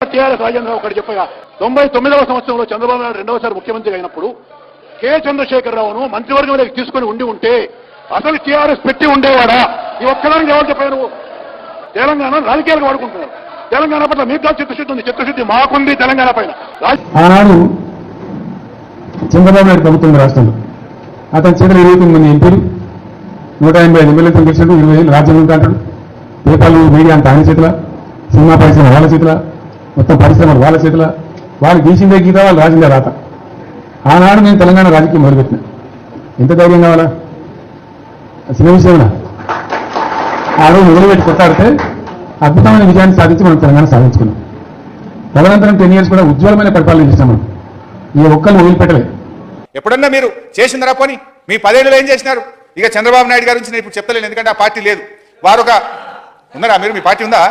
TRS Rajendra ఒకటి చెప్పగా తొంభై తొమ్మిదవ సంవత్సరంలో చంద్రబాబు నాయుడు రెండవసారి ముఖ్యమంత్రి అయినప్పుడు కె. చంద్రశేఖరరావును మంత్రివర్గంలోకి తీసుకుని ఉండి ఉంటే అసలు టీఆర్ఎస్ పెట్టి ఉండేవాడా? ఈ ఒక్కదానికి ఎవరు చెప్పారు తెలంగాణ రాజకీయాలకు వాడుకుంటున్నారు. తెలంగాణ పట్ల మీకు కాదు చిత్తశుద్ధి ఉంది. చిత్తశుద్ధి మాకుంది తెలంగాణ పైన. ఆనాడు చంద్రబాబు నాయుడు ప్రభుత్వం రాష్ట్రంలో అతని చేతిలో ఇరవై తొమ్మిది మంది ఎంపీలు నూట ఎనభై ఐదు ఎమ్మెల్యేలు గెలిచాడు ఇరవై ఏళ్ళు రాజ్యం ఉంటా అంటాడు పేపర్లు మీడియా అంత ఆయన చేతుల సినిమా పరిశ్రమ వాళ్ళ చేతుల మొత్తం పరిశ్రమలు వాళ్ళ చేతుల వాళ్ళు గీసిందే గీత వాళ్ళు రాసిందే రాత. ఆనాడు నేను తెలంగాణ రాజకీయం మొదలుపెట్టిన. ఎంత ధైర్యం కావాలా? చిన్న విషయమా ఆ రోజు మొదలుపెట్టి కొట్టాడితే అద్భుతమైన విజయాన్ని సాధించి మనం తెలంగాణ సాధించుకున్నాం. తదనంతరం టెన్ ఇయర్స్ కూడా ఉజ్వలమైన పరిపాలన చేసినాం మనం. ఈ ఒక్కరిని వదిలిపెట్టలే. ఎప్పుడన్నా మీరు చేసిందరా పోని? మీ పదేళ్ళు ఏం చేసినారు? ఇక చంద్రబాబు నాయుడు గారి గురించి నేను ఇప్పుడు చెప్తలేను ఎందుకంటే ఆ పార్టీ లేదు. వారు ఒక ఉన్నారా? మీరు మీ పార్టీ ఉందా?